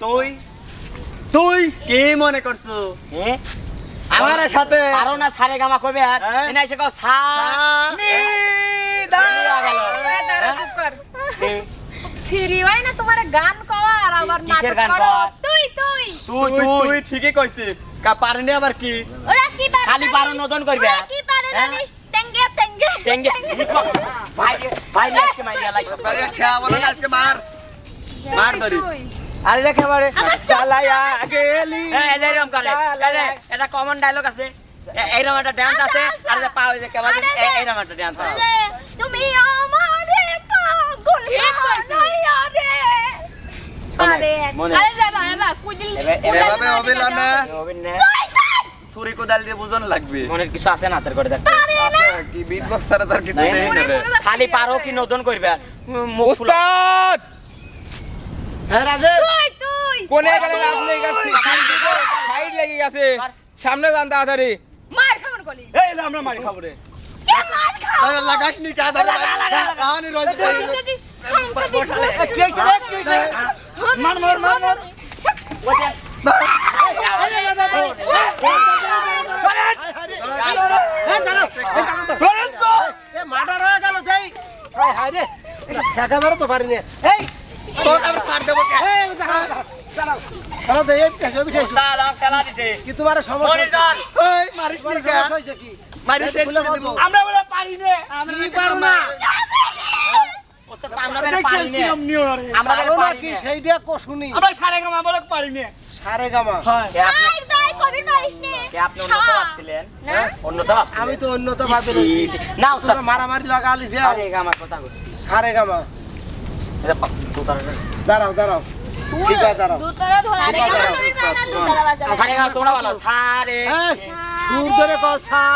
তুই? তুই কি মনে করছ? হ্যাঁ আমার সাথে পারো না সারে গামা কবে? আর হ্যাঁ? এনে এসে কও সা নি দা দাঁড়া, চুপ কর। সিরি না তোমার গান কওয়া আর আবার নাটক গান করো? তুই তুই। তুই তুই ঠিকই কইছিস কা পারেনি আবার কি? ওরা কি পারে খালি পারো নদন করবে। কি পারে হ্যাঁ? জানি টেঙ্গে। টেঙ্গে। টেঙ্গে ভাই ভাই আজকে মাইয়া লাইক আরে খেয়া বলো না আজকে মার। মার ধরি। আরে দেখে বারে চালায়া গেলি। এরকম করে। এটা কমন ডায়লগ আছে। এ- এইরকম একটা ডান্স আছে। আর যে পাও যে কেমন এইরকম একটা ডান্স আছে। আরে তুমি আমারে পাগল বানাইয়া রে। আরে মনে আরে বাবা বাবা কুজিল এবার- এবার- এভাবে হবে না? ছুরি কোদাল দিয়ে বুঝন লাগবে। মনের কিছু আছে না তোর করে দেখ কি বিট বক্স ছাড়া তার কিছু নাই, নেই না খালি পারো কি নতুন করবে উস্তাদ! হ্যাঁ তুই কোনে গেলে লাভ নেই গেছে ফাইট লেগে গেছে সামনে যান তাড়াতাড়ি মার খামন কলি এই আমরা মারি খাব রে কে মার খাও আরে লাগাস নি কা ধরে কাহানি? মার মার মার ওটা তোর আবার ছাড় দেবো কে? উস্তাদ আমার খেলা দিছে। তোমার যান মারিস নি কে? সমস্যা শেষ করে দিব আমরা বলে পারি নে। আমি পারো না? উস্তাদ আমরা বেরে পারি নে। আমরা বেরে না কি? সেইটা কো শুনি আমরা সারে গামা বলে পারি নে। সারে গামা কে আপনি নাই নাই কবি পারিস নে? কে আপনি অন্য তো ভাবছিলেন? হ্যাঁ? ভাবছিলেন? আমি তো অন্য তো ভাবে ইসি, ইসি। না মারামারি লাগালি যে। কথা বলছি সারে গামা দাঁড়াও দাঁড়াও। তোমরা বলো সারে সুর ধরে সা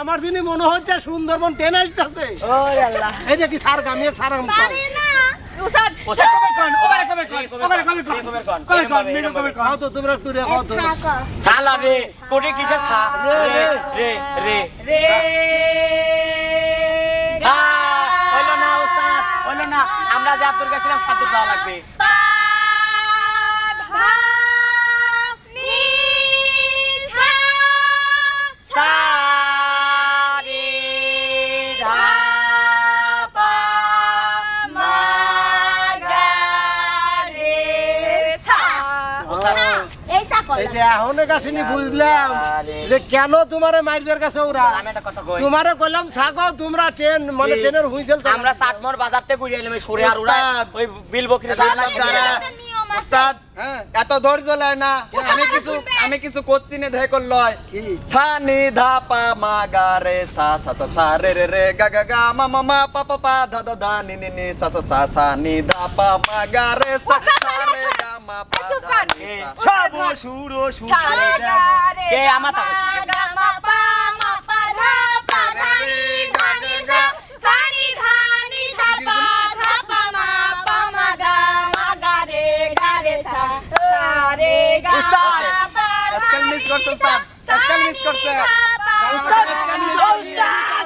আমার যিনি মনে হচ্ছে সুন্দরবন টেন আসতেছে এইটা কি সার গামি সার গাম সালা রে কোটি কিসের ছা রে, রে রে। রে রে। রে। হইল না হইল না। আমরা যে আব্দুল গেছিলাম সাত দেওয়া লাগবে। এই যে এখনের কাছে বুঝলাম যে কেন তোমারে মারবের কাছে ওরা? আমি একটা কথা কই। তোমারে কইলাম থাকো তোমরা ট্রেন মানে ট্রেনের হুইসেল আমরা সাতমোর বাজার ঘুরে এলাম সরে আর ওরা ওই বিল বকরি উস্তাদ দাঁড়া দাঁড়া। একটা নিয়ম আছে। উস্তাদ হ্যাঁ। এত ধৈর্য লয় না। আমি কিছু আমি কিছু করছি না ধে সা নি ধা পা মা গা রে সা সা সা সা রে রে রে গা গা গা মা মা মা পা পা পা ধা ধা ধা নি নি নি সা সা সা সা নি ধা পা মা গা রে সা সা রে গা মা পা ধা নি সা সব সুর সুর সা গা রে কে আমার তা মা গা মা পা মা পা ধা পা ধা নি ধা নি সা সা নি ধা নি ধা পা ধা পা মা পা মা গা মা গা রে গা রে সা সা রে গা উস্তাদ, মা পা ধা আজকাল মিস করছে। উস্তাদ, আজকাল মিস করছে। উস্তাদ, আজকাল মিস করছে। সব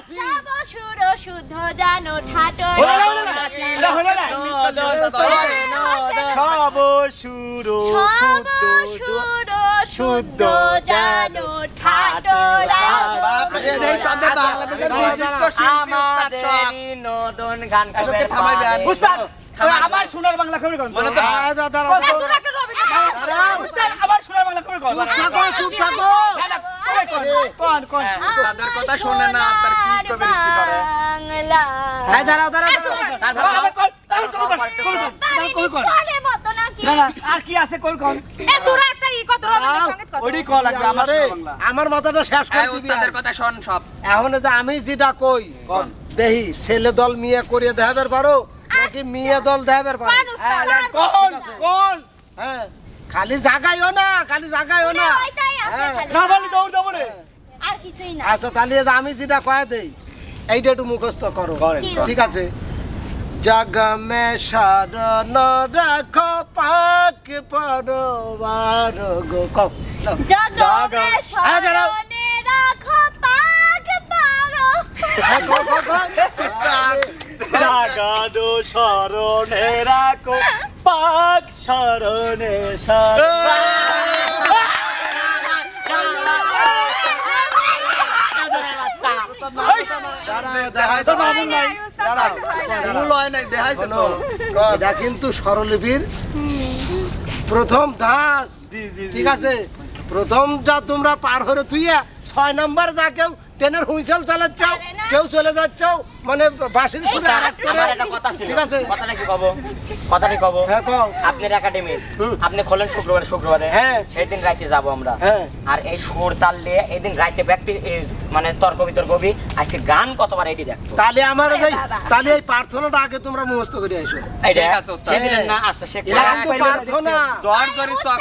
শুদ্ধ জানো ঠাটর না। সব সুর সব সুর শুদ্ধ জানো ঠাটরা। নতুন গান আবার সোনার বাংলা মনে উস্তাদ আবার সোনার বাংলা চুপ থাকো চুপ থাকো কোন কোন তাদের কথা শোনে না, বাংলা। এই দাঁড়াও। দাঁড়াও দাঁড়াও। আর কি আছে এ তোরা একটা ই কত কল লাগবে আমার মাথাটা শেষ করে দিবি উস্তাদের কথা শোন সব। এখন যে আমি যেটা কই দেহি ছেলে দল মেয়ে করিয়ে দেখাবার পারো নাকি মেয়ে দল দেখাবার পারো? হ্যাঁ, কোন হ্যাঁ খালি জাগাইও না খালি জাগাইও না। হ্যাঁ। খালি। না বলি দৌড় দেবো রে। কিছুই না। আচ্ছা তাহলে আমি যেটা কয়ে দেই এইটা একটু মুখস্থ করো। ঠিক আছে? জগ মে শরণ রাখ পাক পরবার গো ক জগ মে শরণ রাখ পাক পরবার হ্যাঁ, জাগানো শরণে রাখো পাক শরণে শরণ এটা কিন্তু স্বরলিপির প্রথম ধাস ঠিক আছে? প্রথমটা তোমরা পার হয়ে তুইয়া ছয় নাম্বার যা কেউ ট্রেনের হুইসেল চালাচ্ছাও কেউ চলে যাচ্ছাও মানে বাসির সুরে স্যার, আরেক করে। একটা কথা ছিল। ঠিক আছে? কথাটা কি কব? কথাটা কব? হ্যাঁ কও। আপনার একাডেমি আপনি খোলেন শুক্রবারে শুক্রবারে হ্যাঁ। সেই দিন রাইতে যাব আমরা। হ্যাঁ। আর এই সুর তাল দিয়ে এই দিন রাইতে প্র্যাকটিস মানে তর্ক বিতর্ক হবি আজকে গান কতবার এটি দেখতো তাহলে আমার এই তাহলে এই প্রার্থনাটা আগে তোমরা মুখস্থ করে আসো এইটা ঠিক আছে, ওস্তাদ। সেদিনের না আচ্ছা সে প্রার্থনা। জ্বর জরি চক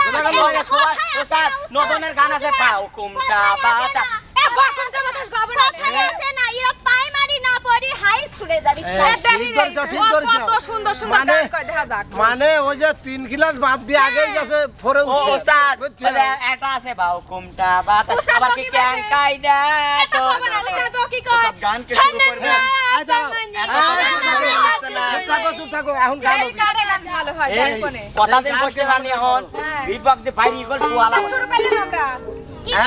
নদনের গান আছে পাও কুমটা বাতা এ বাটন জামাতে গাবো না আছে না? এরা প্রাইমারি না পড়ি হাই স্কুলে যাবি। হ্যাঁ, মানে- মানে ওই যে তিন ক্লাস বাদ দিয়ে আগেই গেছে ফোরে আছে বাও কুমটা আবার কি কি গানকে শুরু হয় দেখবনে কথা দিন পারি এখন? হ্যাঁ। বিপক দিয়ে বাইরে শুয়ালা শুরু পেলেন আমরা। করব না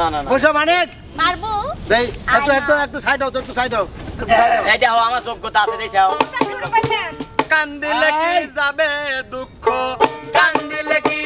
না না। বসো মানে? মারবো? দেই একটু একটু একটু সাইড হও তো, একটু সাইড হও একটু side এই দেখো আমার যোগ্যতা আছে দেখাও শুরু পেলেন কান্দিলে কি যাবে দুঃখ? কান্দিলে কি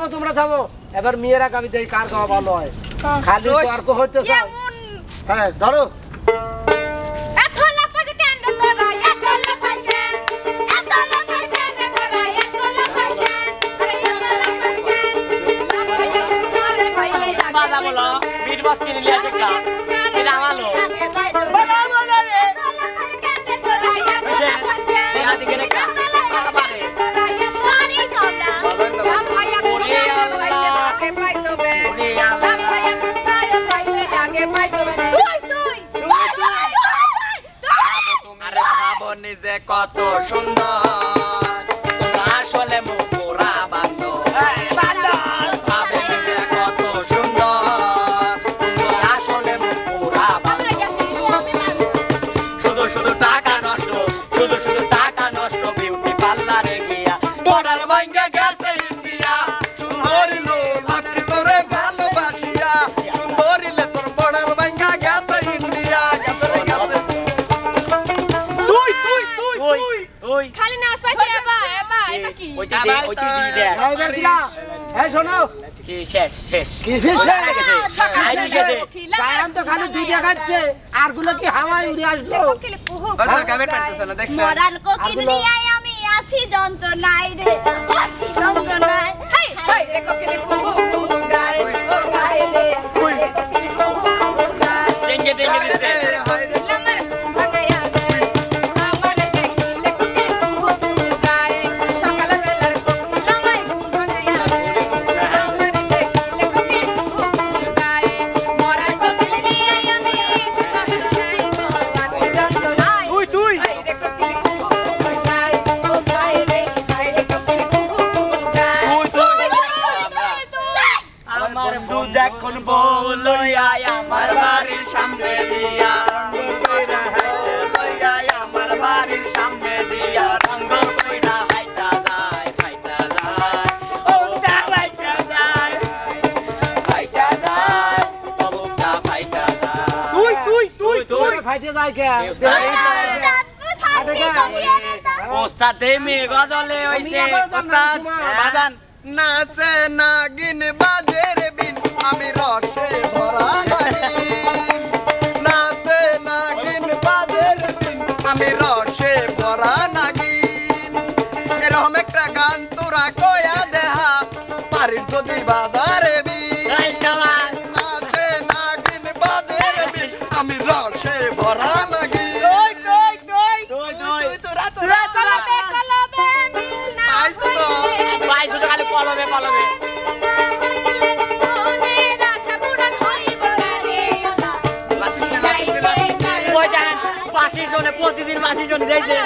থামো তোমরা থামো। এবার মেয়েরা গাবি দেই কার খাওয়া ভালো হয়? খালি তর্ক হইতে চাও হ্যাঁ ধরো। এত লাফাস কেন এত কত সুন্দর। শোনো কি শেষ শেষ হয়ে খালি আরগুলো কি হাওয়ায় উড়ে আসলো কোকিল আমি আসি যন্ত্রণায় রে আছি যন্ত্রণায় হাই হাই রে কোকিল কুহু কুহু গায় ও গায় রে কোকিল কুহু কুহু গায় টেঙ্গে টেঙ্গে দিচ্ছে আমার বাড়ির সামনে দিয়া লইয়া আমার বাড়ির সামনে দিয়া রঙ্গ কইরা হাইটা যায় হাইটা যায় ও হাইটা যায় হাইটা যায় বলুটা হাইটা যায়। তুই তুই তুই তুই ফাইটে যায় কে? ওস্তাদ দে মে হইছে। ওস্তাদ বাজান। নাচে নাগিন বাজের বিন। আমি রসে আল্লাহ। লাচিতে, লাচিতে, লাচিতে। ওই দেখেন বাসি জনে প্রতিদিন বাসি জনে দিয়েছে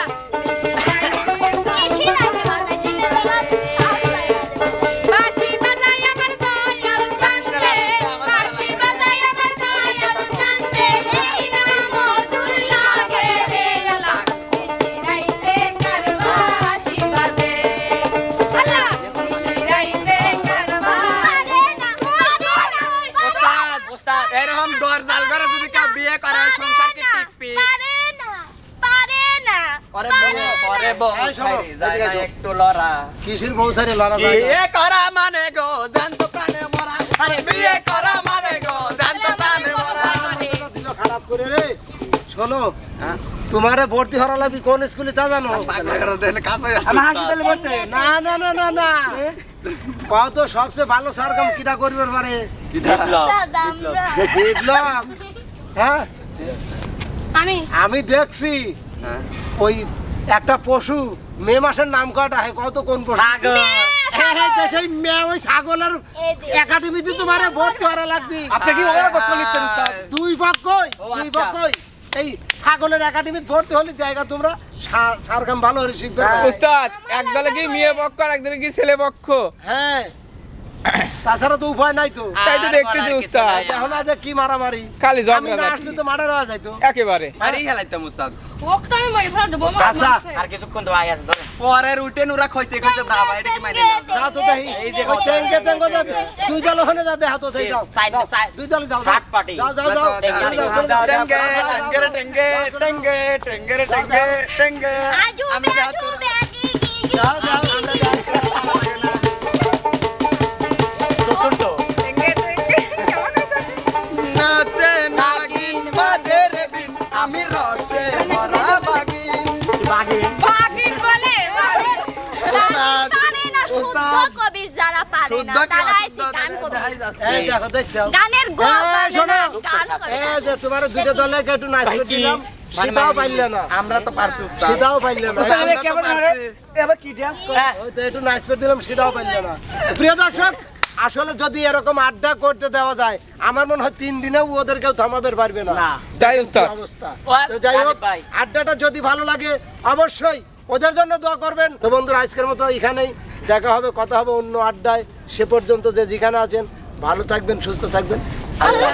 কিসের বউ সারি লড়া যায়? বিয়ে করা মানে গো জানত প্রাণে মরা। আরে বিয়ে করা মানে গো জানত প্রাণে মরা। কথাটা দিল খারাপ করে রে। শোনো তোমারে ভর্তি হওয়া লাগবে কোন স্কুলে তা জানো? ভর্তি না না না না না। কত সবচেয়ে ভালো সারকাম কিটা করবে পারে। বিপ্লব হ্যাঁ? আমি। আমি দেখছি হ্যাঁ। ওই একটা পশু মে মাসের নাম কটা হয় কত কোন পশু? ছাগল হ্যাঁ, হ্যাঁ, সেই মেয়ে ওই ছাগলের একাডেমিতে তোমারে ভর্তি হওয়া লাগবে। আপনি কি ওরা কষ্ট লিখছেন দুই পক্ষই দুই আচ্ছা। পক্ষই এই ছাগলের একাডেমিতে ভর্তি হলে জায়গা তোমরা সা- সারকাম ভালো করে শিখবে। উস্তাদ এক কি মেয়ে পক্ষ আর একদলে কি ছেলে পক্ষ হ্যাঁ। তাছাড়া তো উপায় নাই তো। তাই তো দেখতেছি উস্তাদ। এখন আজ কি মারামারি? খালি ঝগড়া না। আসলে তো মারা দেওয়া যাইতো। একেবারে। মারি খেলাইতাম উস্তাদ। ওকে তো আমি মারি ফেলা দেবো আচ্ছা। আর কিছুক্ষণ তো ভাই আছে পরের উঠে নুরা খইছে খইছে দাবা এটা কি মাইনে না তো দেখি। এই যে ওই তেঙ্গে তেঙ্গে যাও দুই দল ওখানে যা দেখা তো সেই যাও। যাও। দুই দল যাও যাও। Third party. যাও যাও যাও টেঙ্গে, যাও, যাও, টেঙ্গে যাও, যাও, যাও, টেঙ্গে টেঙ্গে টেঙ্গে টেঙ্গে টেঙ্গে টেঙ্গে। আমি যা গি। যাও, যাও, পারে না তারা এসে গান করবে। এই দেখো দেখছ? গানের গো শোনো। না, গান করে এই যে তোমার দুটো দলে একটু নাচ করে দিলাম সেটাও পাইলে না। আমরা তো পারছি সেটাও পাইলে না। এবার তো কেমন পারছি। ধরে এবার কি ডান্স করে ওই তো একটু নাচ করে দিলাম সেটাও পাইলে না। প্রিয় দর্শক আসলে যদি এরকম আড্ডা করতে দেওয়া যায় আমার মনে হয় তিন দিনেও ওদের কেউ থামাবে পারবে না। না। তাই অবস্থা? যাই হোক আড্ডাটা যদি ভালো লাগে অবশ্যই ওদের জন্য দোয়া করবেন। তো বন্ধুরা, আজকের মতো এখানেই। দেখা হবে, কথা হবে অন্য আড্ডায়। সে পর্যন্ত যে যেখানে আছেন, ভালো থাকবেন, সুস্থ থাকবেন। আল্লাহ